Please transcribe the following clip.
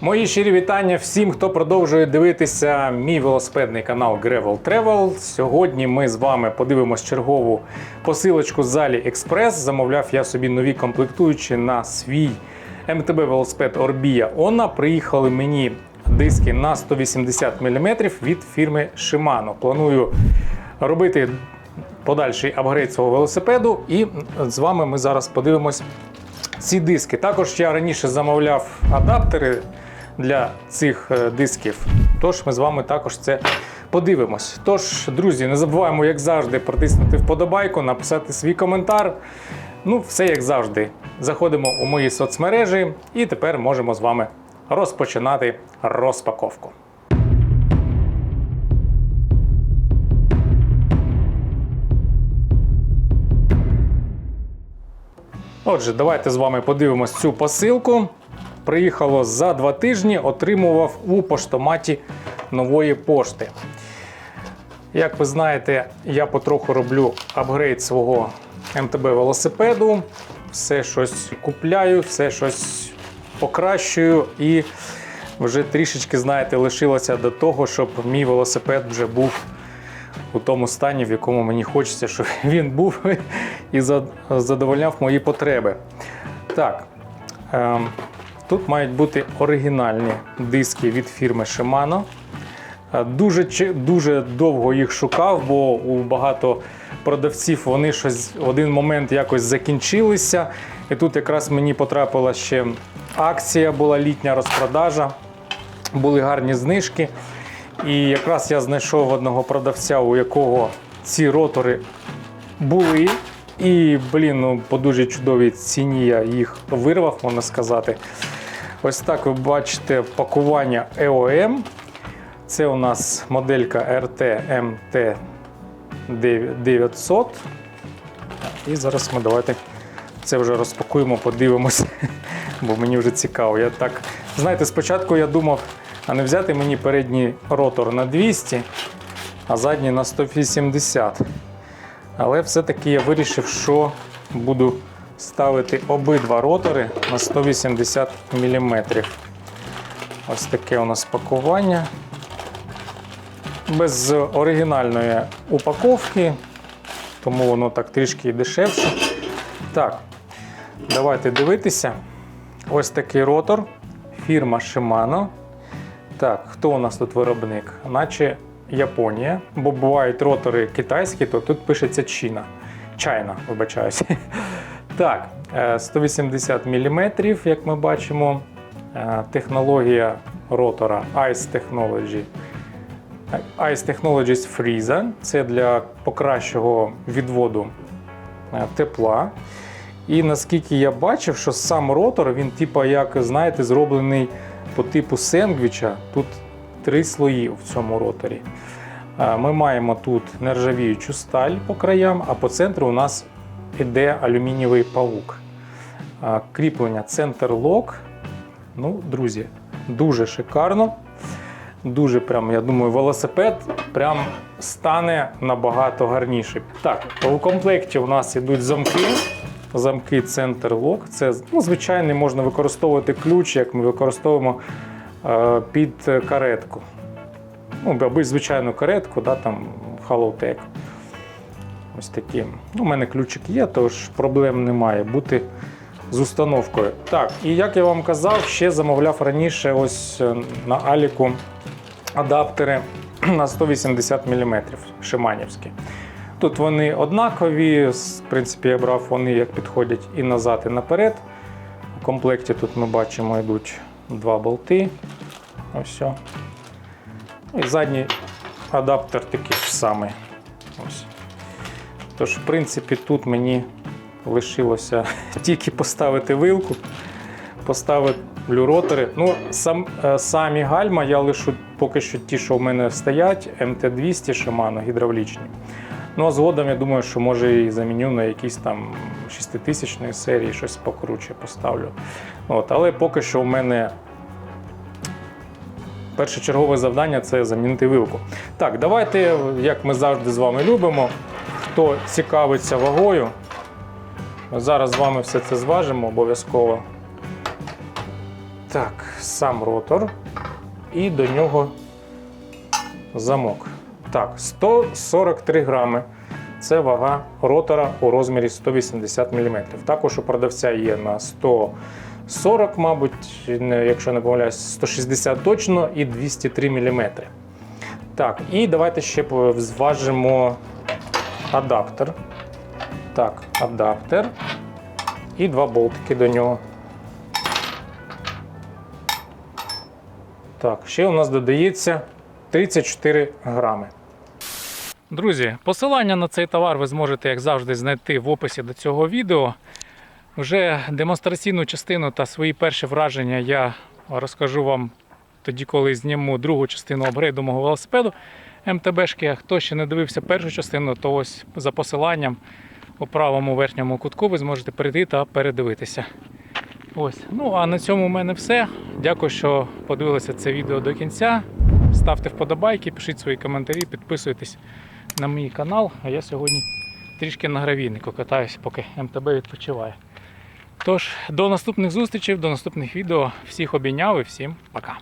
Мої щирі вітання всім, хто продовжує дивитися мій велосипедний канал Gravel Travel. Сьогодні ми з вами подивимось чергову посилочку з AliExpress. Замовляв я собі нові комплектуючі на свій МТБ велосипед Orbia Ona. Приїхали мені диски на 180 мм від фірми Shimano. Планую робити подальший апгрейд свого велосипеду, і з вами ми зараз подивимось ці диски. Також я раніше замовляв адаптери для цих е, дисків. Тож ми з вами також це подивимось. Тож, друзі, не забуваємо, як завжди, протиснути вподобайку, написати свій коментар. Ну, все як завжди. Заходимо у мої соцмережі і тепер можемо з вами розпочинати розпаковку. Отже, давайте з вами подивимось цю посилку. Приїхало за два тижні, отримував у поштоматі нової пошти. Як ви знаєте, я потроху роблю апгрейд свого МТБ велосипеду. Все щось купляю, все щось покращую і вже трішечки, знаєте, лишилося до того, щоб мій велосипед вже був у тому стані, в якому мені хочеться, щоб він був і задовольняв мої потреби. Так, ем, тут мають бути оригінальні диски від фірми Shimano. Е, Дуже, дуже довго їх шукав, бо у багато продавців вони щось в один момент якось закінчилися. І тут якраз мені потрапила ще акція, була літня розпродажа, були гарні знижки. І якраз я знайшов одного продавця, у якого ці ротори були. І, блін, ну, по дуже чудовій ціні я їх вирвав, можна сказати. Ось так ви бачите пакування EOM. Це у нас моделька RT MT 900. І зараз ми давайте це вже розпакуємо, подивимося, бо мені вже цікаво. Я так, знаєте, спочатку я думав, а не взяти мені передній ротор на 200, а задній на 180. Але все-таки я вирішив, що буду ставити обидва ротори на 180 мм. Ось таке у нас пакування. Без оригінальної упаковки, тому воно так трішки дешевше. Так, давайте дивитися. Ось такий ротор. Фірма Shimano. Так, хто у нас тут виробник? Наче Японія, бо бувають ротори китайські, то тут пишеться Чина. Чайна, вибачаюся. Так, е, 180 мм, як ми бачимо. Е, Технологія ротора Ice Technology. Ice Technologies Freeza. Це для покращого відводу е, тепла. І наскільки я бачив, що сам ротор, він, типу, як знаєте, зроблений по типу сендвіча. Тут три слої в цьому роторі. Е, Ми маємо тут нержавіючу сталь по краям, а по центру у нас іде алюмінієвий павук. Кріплення центр лок. Ну, друзі, дуже шикарно. Дуже прям, я думаю, велосипед прям стане набагато гарніший. Так, у комплекті у нас йдуть замки. Замки центр лок. Це ну, звичайний можна використовувати ключ, як ми використовуємо е, під каретку. Ну, аби звичайну каретку, да, там Hallowtech. Ось такі. Ну, у мене ключик є, тож проблем немає бути з установкою. Так, і як я вам казав, ще замовляв раніше ось е, на Аліку адаптери на 180 мм шиманівські. Тут вони однакові, в принципі, я брав вони як підходять і назад, і наперед. У комплекті тут ми бачимо йдуть два болти. Ось. І задній адаптер такий ж самий. Ось. Тож, в принципі, тут мені лишилося тільки поставити вилку, поставити ротори. Ну, сам, е, самі гальма я лишу поки що ті, що в мене стоять, МТ-200 Shimano гідравлічні. Ну, а згодом я думаю, що може і заміню на якісь там 6000 серії, щось покруче поставлю. От, але поки що в мене першочергове завдання це замінити вилку. Так, давайте, як ми завжди з вами любимо, хто цікавиться вагою, зараз з вами все це зважимо обов'язково. Так, сам ротор і до нього замок. Так, 143 грами. Це вага ротора у розмірі 180 мм. Також у продавця є на 140, мабуть, якщо не помиляюсь, 160 точно і 203 мм. Так, і давайте ще зважимо адаптер. Так, адаптер. І два болтики до нього. Так, ще у нас додається 34 грами. Друзі, посилання на цей товар ви зможете, як завжди, знайти в описі до цього відео. Вже демонстраційну частину та свої перші враження я розкажу вам тоді, коли зніму другу частину апгрейду мого велосипеду МТБшки. Хто ще не дивився першу частину, то ось за посиланням у правому верхньому кутку ви зможете перейти та передивитися. Ось. Ну а на цьому в мене все. Дякую, що подивилися це відео до кінця. Ставте вподобайки, пишіть свої коментарі, підписуйтесь на мій канал. А я сьогодні трішки на гравійнику катаюся, поки МТБ відпочиває. Тож, до наступних зустрічей, до наступних відео. Всіх обійняв і всім пока.